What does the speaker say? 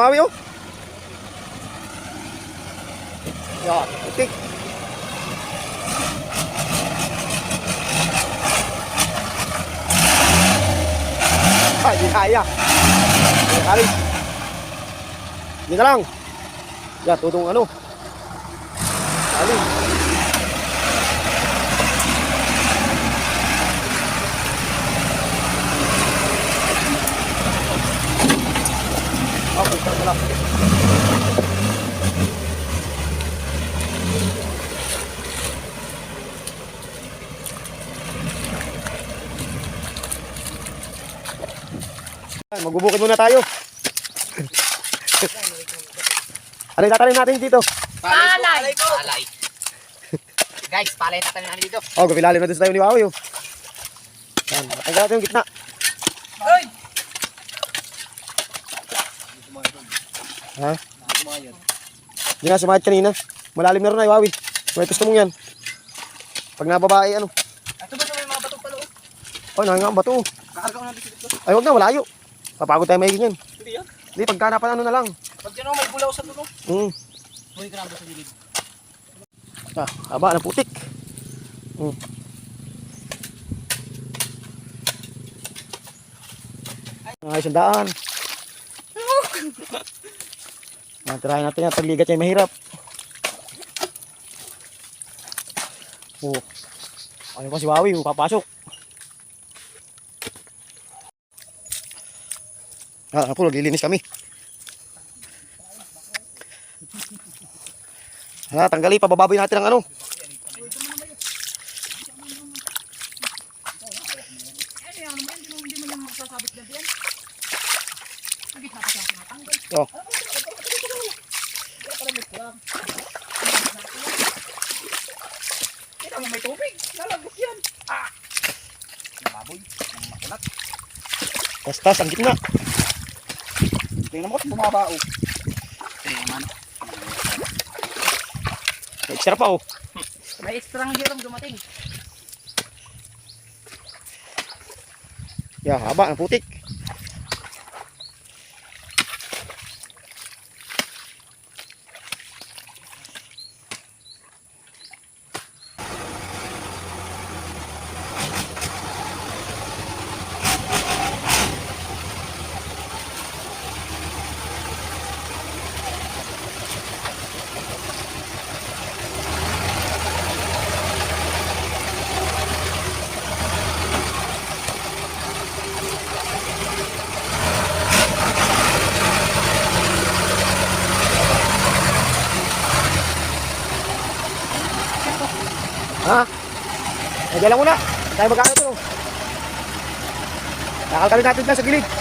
Pawi oh. Yan, putik. Ay, di kaya. Di kali. Di na lang. Yan, tutong ano. Kali. Ay, Magbubukid muna tayo. ano yung tatanim natin dito? Palay! Palay. Guys, palay na tayo namin dito. Oh, gapilalim na doon sa tayo ni Wawi. Oh. Yan, ang natin yung gitna. Hoy! Ha? Hindi nga sumayad kanina. Malalim na rin ay Wawi. Gusto mong yan. Pag nababae, ano? Ito ba may mga bato pala? oh? Oh, nangang ang bato. Kakarga ko na dito. Ay, huwag na, malayo. Papagod tayo may ganyan. Hindi yan. Hindi, pagka napan ano na lang. Pag yan oh, may bulaw sa dulo. Hmm. Huwag ka sa gilid. Ah, haba ng putik. Hmm. Ay, sandaan. Ah, tirahin natin yan. Pagligat ay mahirap. Oh. Ano pa si Wawi, oh, papasok. Ah, ako, naglilinis kami. Hala, tanggali, pabababoy natin ang ano. Oh. Kita mo may tubig. Lalagos yan. Ah! Nababoy. Makulat. Tastas, ang gitna. Tingnan mo at bumaba oh. Eh, man. May extra pa oh. May extra ng hirong dumating. Yeah, haba ang putik. Ha? Ay, lang muna. Tayo magkano ito. Nakalkalin natin dyan sa gilid.